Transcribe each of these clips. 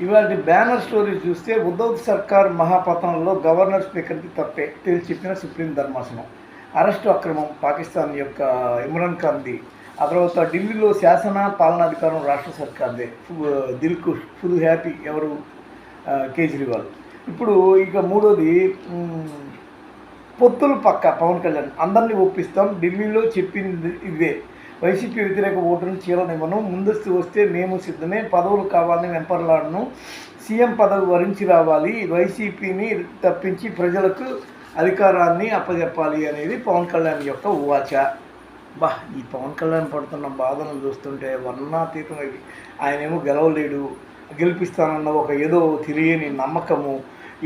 ఇవాళ banner story చూస్తే ఉద్ధవ్ సర్కార్ మహాపతనంలో గవర్నర్ స్పీకర్కి తప్పే తేల్చి చెప్పిన సుప్రీం ధర్మాసనం. అరెస్టు అక్రమం పాకిస్తాన్ యొక్క ఇమ్రాన్ ఖాన్ది. ఆ తర్వాత ఢిల్లీలో శాసన పాలనాధికారం రాష్ట్ర సర్కార్దే. ఫు- దిల్ కుష్ ఫుల్ హ్యాపీ ఎవరు? కేజ్రీవాల్. ఇప్పుడు ఇక మూడోది పొత్తులు పక్క పవన్ కళ్యాణ్. అందరినీ ఒప్పిస్తాం ఢిల్లీలో చెప్పింది ఇదే. వైసీపీ వ్యతిరేక ఓటును చీలనివ్వను. ముందస్తు వస్తే మేము సిద్ధమే. పదవులు కావాలని వెంపర్లాడను. సీఎం పదవి వరించి రావాలి. వైసీపీని తప్పించి ప్రజలకు అధికారాన్ని అప్పజెప్పాలి అనేది పవన్ కళ్యాణ్ యొక్క ఉవాచ బా ఈ పవన్ కళ్యాణ్ పడుతున్న బాధను చూస్తుంటే వర్ణాతీతం ఆయనేమో గెలవలేడు గెలిపిస్తానన్న ఒక ఏదో తెలియని నమ్మకము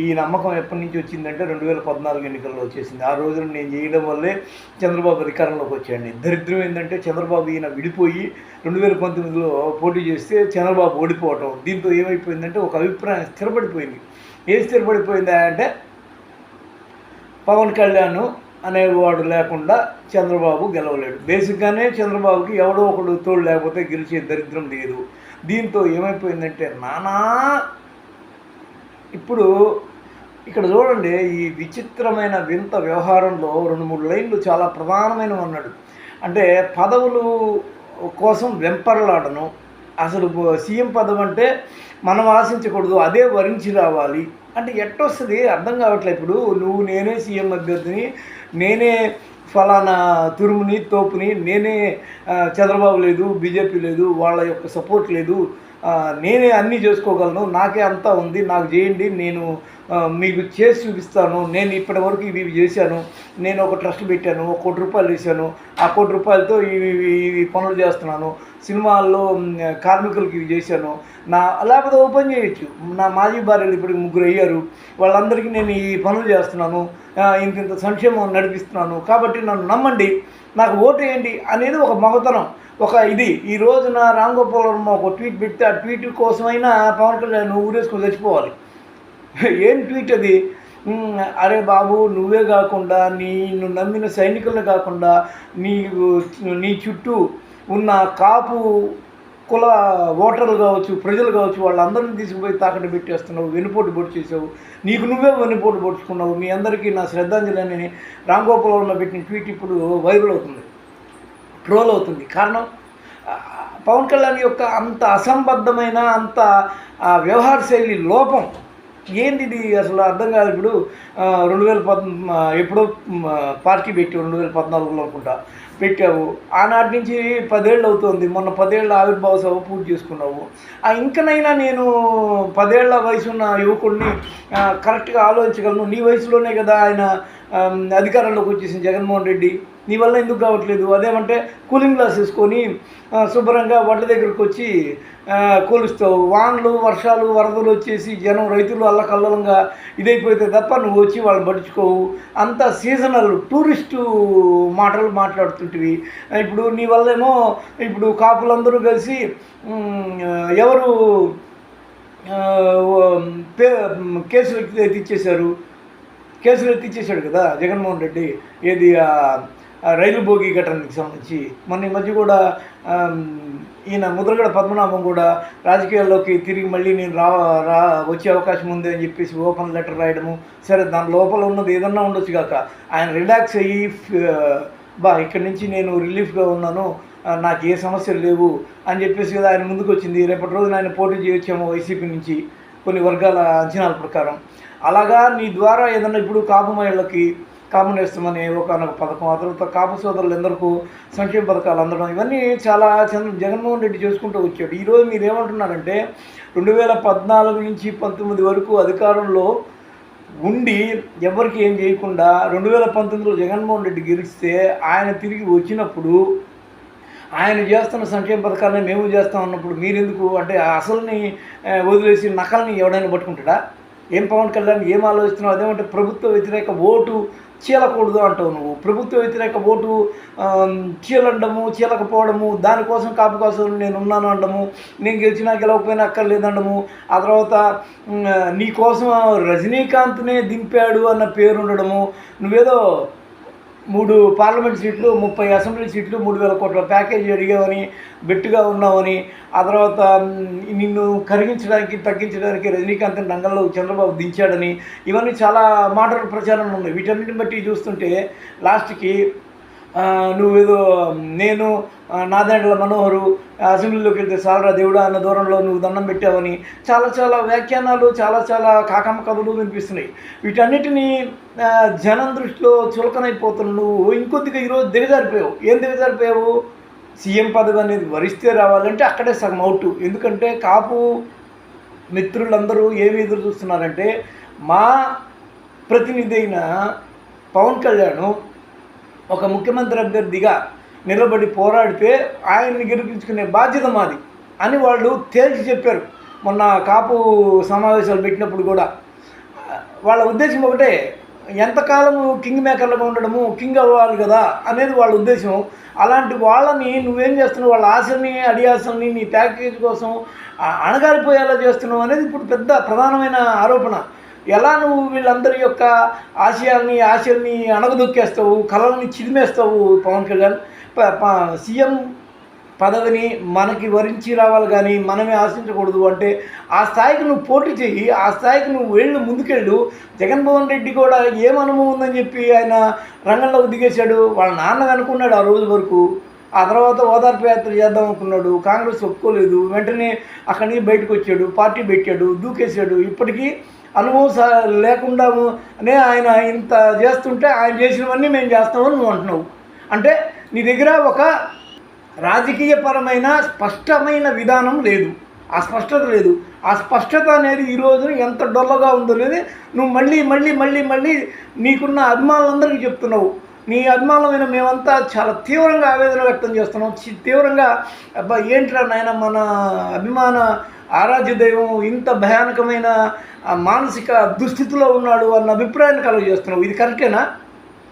ఈ నమ్మకం ఎప్పటి నుంచి వచ్చిందంటే రెండు వేల పద్నాలుగు ఎన్నికల్లో వచ్చేసింది. ఆ రోజున నేను చేయడం వల్లే చంద్రబాబు అధికారంలోకి వచ్చాడు దరిద్రం ఏంటంటే చంద్రబాబు ఈయన విడిపోయి రెండు వేల పంతొమ్మిదిలో పోటీ చేస్తే చంద్రబాబు ఓడిపోవటం. దీంతో ఏమైపోయిందంటే ఒక అభిప్రాయం స్థిరపడిపోయింది. ఏం స్థిరపడిపోయిందా అంటే పవన్ కళ్యాణ్ అనేవాడు లేకుండా చంద్రబాబు గెలవలేడు. బేసిక్గానే చంద్రబాబుకి ఎవడో ఒకడు తోడు లేకపోతే గెలిచే దరిద్రం లేదు. దీంతో ఏమైపోయిందంటే నానా ఇప్పుడు ఇక్కడ చూడండి ఈ విచిత్రమైన వింత వ్యవహారంలో రెండు మూడు లైన్లు చాలా ప్రధానమైనవి అన్నాడు అంటే పదవులు కోసం వెంపర్లాడను. అసలు సీఎం పదం అంటే మనం ఆశించకూడదు అదే వరించి రావాలి. అంటే ఎట్టొస్తుంది? అర్థం కావట్లేదు ఇప్పుడు. నువ్వు నేనే సీఎం అభ్యర్థిని నేనే ఫలానా తురుముని తోపుని నేనే చంద్రబాబు లేదు బీజేపీ లేదు వాళ్ళ యొక్క సపోర్ట్ లేదు. నేనే అన్నీ చేసుకోగలను నాకే అంతా ఉంది నాకు చేయండి నేను మీకు చేసి చూపిస్తాను నేను ఇప్పటి వరకు ఇవి చేశాను నేను ఒక ట్రస్ట్ పెట్టాను ఒక కోటి రూపాయలు వేసాను ఆ కోటి రూపాయలతో ఇవి ఇవి ఇవి పనులు చేస్తున్నాను సినిమాల్లో కార్మికులకి ఇవి చేశాను నా లేకపోతే ఓపెన్ చేయొచ్చు. నా మాజీ భార్యలు ఇప్పటికి ముగ్గురు అయ్యారు వాళ్ళందరికీ నేను ఈ పనులు చేస్తున్నాను ఇంత ఇంత సంక్షేమం నడిపిస్తున్నాను కాబట్టి నన్ను నమ్మండి నాకు ఓటు వేయండి అనేది ఒక మగతనం. ఒక ఇది ఈ రోజున రామ్ గోపాల్ వర్మ ఒక ట్వీట్ పెడితే ఆ ట్వీట్ కోసమైనా పవన్ కళ్యాణ్ ఊరేసుకొని చచ్చిపోవాలి. ఏం ట్వీట్ అది? అరే బాబు నువ్వే కాకుండా నిన్ను నమ్మిన సైనికులను కాకుండా నీ నీ చుట్టూ ఉన్న కాపు కుల ఓటర్లు కావచ్చు ప్రజలు కావచ్చు వాళ్ళందరినీ తీసుకుపోయి తాకట్టు పెట్టేస్తున్నావు వెనుపోటు పొడి చేసావు. నీకు నువ్వే వెనుపోటు పొడుచుకున్నావు. మీ అందరికీ నా శ్రద్ధాంజలి అని రామ్ గోపాల్ వర్మ పెట్టిన ట్వీట్ ఇప్పుడు వైరల్ అవుతుంది. ట్రోల్ అవుతుంది. కారణం పవన్ కళ్యాణ్ యొక్క అంత అసంబద్ధమైన అంత వ్యవహార శైలి లోపం ఏంది ఇది? అసలు అర్థం కాదు. ఇప్పుడు రెండు వేల పద్ ఎప్పుడో పార్టీ పెట్టి రెండు వేల పద్నాలుగులో అనుకుంటా పెట్టావు. ఆనాటి నుంచి పదేళ్ళు అవుతుంది. మొన్న పదేళ్ళ ఆవిర్భావ సభ పూర్తి చేసుకున్నావు. ఆ ఇంకనైనా నేను పదేళ్ళ వయసు ఉన్న యువకుడిని కరెక్ట్గా ఆలోచించగలను. నీ వయసులోనే కదా ఆయన అధికారంలోకి వచ్చేసింది జగన్మోహన్ రెడ్డి. నీ వల్ల ఎందుకు కావట్లేదు? అదేమంటే కూలింగ్ గ్లాస్ వేసుకొని శుభ్రంగా వడ్ల దగ్గరకు వచ్చి కూలుస్తావు. వానలు వర్షాలు వరదలు వచ్చేసి జనం రైతులు అల్లకల్లంగా ఇదైపోతే తప్ప నువ్వు వచ్చి వాళ్ళని పట్టించుకోవు అంత సీజనల్ టూరిస్టు మాటలు మాట్లాడుతుంటివి. ఇప్పుడు నీ వల్లేమో ఇప్పుడు కాపులందరూ కలిసి ఎవరు కేసులు ఎత్తిచ్చేశారు కేసులు ఎత్తిచ్చేశాడు కదా జగన్మోహన్ రెడ్డి. ఏది రైలు భోగి ఘటనకి సంబంధించి మొన్న ఈ మధ్య కూడా ఈయన ముద్రగడ పద్మనాభం కూడా రాజకీయాల్లోకి తిరిగి మళ్ళీ నేను రా రా వచ్చే అవకాశం ఉంది అని చెప్పేసి ఓపెన్ లెటర్ రాయడము సరే దాని లోపల ఉన్నది ఏదన్నా ఉండొచ్చు కాక ఆయన రిలాక్స్ అయ్యి బా ఇక్కడి నుంచి నేను రిలీఫ్గా ఉన్నాను నాకు ఏ సమస్యలు లేవు అని చెప్పేసి కదా ఆయన ముందుకు వచ్చింది. రేపటి రోజున ఆయన పోటీ చేయొచ్చేమో వైసీపీ నుంచి కొన్ని వర్గాల అంచనాల ప్రకారం. అలాగా నీ ద్వారా ఏదన్నా ఇప్పుడు కాపు మహిళలకి కాపు అనే ఒకనొక పథకం ఆ తర్వాత కాపు సోదరులు ఎందరికూ సంక్షేమ పథకాలు అందడం ఇవన్నీ చాలా చంద్ర జగన్మోహన్ రెడ్డి చేసుకుంటూ వచ్చాడు. ఈరోజు మీరు ఏమంటున్నారంటే రెండు వేల పద్నాలుగు నుంచి పంతొమ్మిది వరకు అధికారంలో ఉండి ఎవరికి ఏం చేయకుండా రెండు వేల పంతొమ్మిదిలో జగన్మోహన్ రెడ్డి గెలిస్తే ఆయన తిరిగి వచ్చినప్పుడు ఆయన చేస్తున్న సంక్షేమ పథకాలని మేము చేస్తాం అన్నప్పుడు మీరెందుకు అంటే అసలుని వదిలేసి నకల్ని ఎవడైనా పట్టుకుంటాడా? ఏం పవన్ కళ్యాణ్ ఏం ఆలోచిస్తున్నావు అదేమంటే ప్రభుత్వ వ్యతిరేక ఓటు చీలకూడదు అంటావు నువ్వు. ప్రభుత్వ వ్యతిరేక ఓటు చీలండము చీలకపోవడము దానికోసం కాపు కోసం నేను ఉన్నాను అనడము నేను గెలిచినా గెలవకపోయినా అక్కర్లేదనడము ఆ తర్వాత నీకోసం రజనీకాంత్నే దింపాడు అన్న పేరు ఉండడము నువ్వేదో మూడు పార్లమెంట్ సీట్లు ముప్పై అసెంబ్లీ సీట్లు మూడు వేల కోట్ల ప్యాకేజీ అడిగావని గట్టిగా ఉన్నావని ఆ తర్వాత నిన్ను కరిగించడానికి తగ్గించడానికి రజనీకాంత్ రంగంలో చంద్రబాబు దించాడని ఇవన్నీ చాలా మాటలు ప్రచారం ఉన్నాయి. వీటన్నిటిని బట్టి చూస్తుంటే లాస్ట్కి నువ్వేదో నేను ఆ, నాదెండ్ల మనోహరు అసెంబ్లీలోకి వెళ్తే సాలరా దేవుడా అన్న దూరంలో నువ్వు దండం పెట్టావని చాలా చాలా వ్యాఖ్యానాలు చాలా చాలా కాకమ్మ కథలు వినిపిస్తున్నాయి. వీటన్నిటినీ జనం దృష్టిలో చులకనైపోతున్న నువ్వు ఇంకొద్దిగా ఈరోజు దిగజారిపోయావు. ఏం దిగజారిపోయావు? సీఎం పదవి అనేది వరిస్తే రావాలంటే అక్కడే సగం అవుట్. ఎందుకంటే కాపు మిత్రులందరూ ఏమి ఎదురు చూస్తున్నారంటే మా ప్రతినిధి అయిన పవన్ కళ్యాణ్ ఒక ముఖ్యమంత్రి అభ్యర్థిగా నిలబడి పోరాడితే ఆయన్ని గెలిపించుకునే బాధ్యత మాది అని వాళ్ళు తేల్చి చెప్పారు. మొన్న కాపు సమావేశాలు పెట్టినప్పుడు కూడా. వాళ్ళ ఉద్దేశం ఒకటే ఎంతకాలము కింగ్ మేకర్లుగా ఉండడము కింగ్ అవ్వాలి కదా అనేది వాళ్ళ ఉద్దేశం. అలాంటి వాళ్ళని నువ్వేం చేస్తున్నావు? వాళ్ళ ఆశల్ని అడియాసల్ని నీ ప్యాకేజ్ కోసం అణగారిపోయేలా చేస్తున్నావు అనేది ఇప్పుడు పెద్ద ప్రధానమైన ఆరోపణ. ఎలా నువ్వు వీళ్ళందరి యొక్క ఆశయాన్ని ఆశల్ని అణగదొక్కేస్తావు కళల్ని చిదిమేస్తావు పవన్ కళ్యాణ్? ప- ప- సీఎం పదవిని మనకి వరించి రావాలి కానీ మనమే ఆశించకూడదు అంటే ఆ స్థాయికి నువ్వు పోటీ చెయ్యి ఆ స్థాయికి నువ్వు వెళ్ళు ముందుకెళ్ళు. జగన్మోహన్ రెడ్డి కూడా ఏం అనుభవం ఉందని చెప్పి ఆయన రంగంలోకి దిగేశాడు. వాళ్ళ నాన్న అనుకున్నాడు ఆ రోజు వరకు. ఆ తర్వాత ఓదార్పు యాత్ర చేద్దాం అనుకున్నాడు. కాంగ్రెస్ ఒప్పుకోలేదు. వెంటనే అక్కడి నుంచి బయటకు వచ్చాడు. పార్టీ పెట్టాడు. దూకేశాడు. ఇప్పటికీ అనుభవం స- లేకుండానే ఆయన ఇంత చేస్తుంటే ఆయన చేసినవన్నీ మేము చేస్తామని నువ్వు అంటున్నావు. అంటే నీ దగ్గర ఒక రాజకీయపరమైన స్పష్టమైన విధానం లేదు. ఆ స్పష్టత లేదు. ఆ స్పష్టత అనేది ఈ ఎంత డొల్లగా ఉందో లేదు. నువ్వు మళ్ళీ మళ్ళీ మళ్ళీ మళ్ళీ నీకున్న అభిమానులందరికీ చెప్తున్నావు. నీ అభిమానమైన మేమంతా చాలా తీవ్రంగా ఆవేదన వ్యక్తం చేస్తున్నాం. తీవ్రంగా అబ్బా ఏంట్రా నాయన మన అభిమాన ఆరాధ్య దైవం ఇంత భయానకమైన మానసిక దుస్థితిలో ఉన్నాడు అన్న అభిప్రాయాన్ని కలుగజేస్తున్నావు ఇది కరెక్టేనా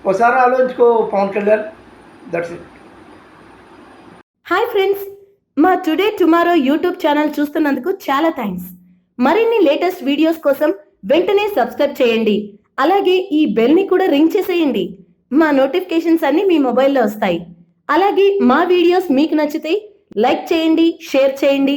ఒకసారి ఆలోచించుకో Pawan Kalyan. That's it hi friends మా టుడే టుమారో యూట్యూబ్ ఛానల్ చూస్తున్నందుకు చాలా థ్యాంక్స్ మరిన్ని లేటెస్ట్ వీడియోస్ కోసం వెంటనే సబ్స్క్రైబ్ చేయండి. అలాగే ఈ బెల్ని కూడా రింగ్ చేసేయండి. మా నోటిఫికేషన్స్ అన్నీ మీ మొబైల్లో వస్తాయి. అలాగే మా వీడియోస్ మీకు నచ్చితే లైక్ చేయండి షేర్ చేయండి.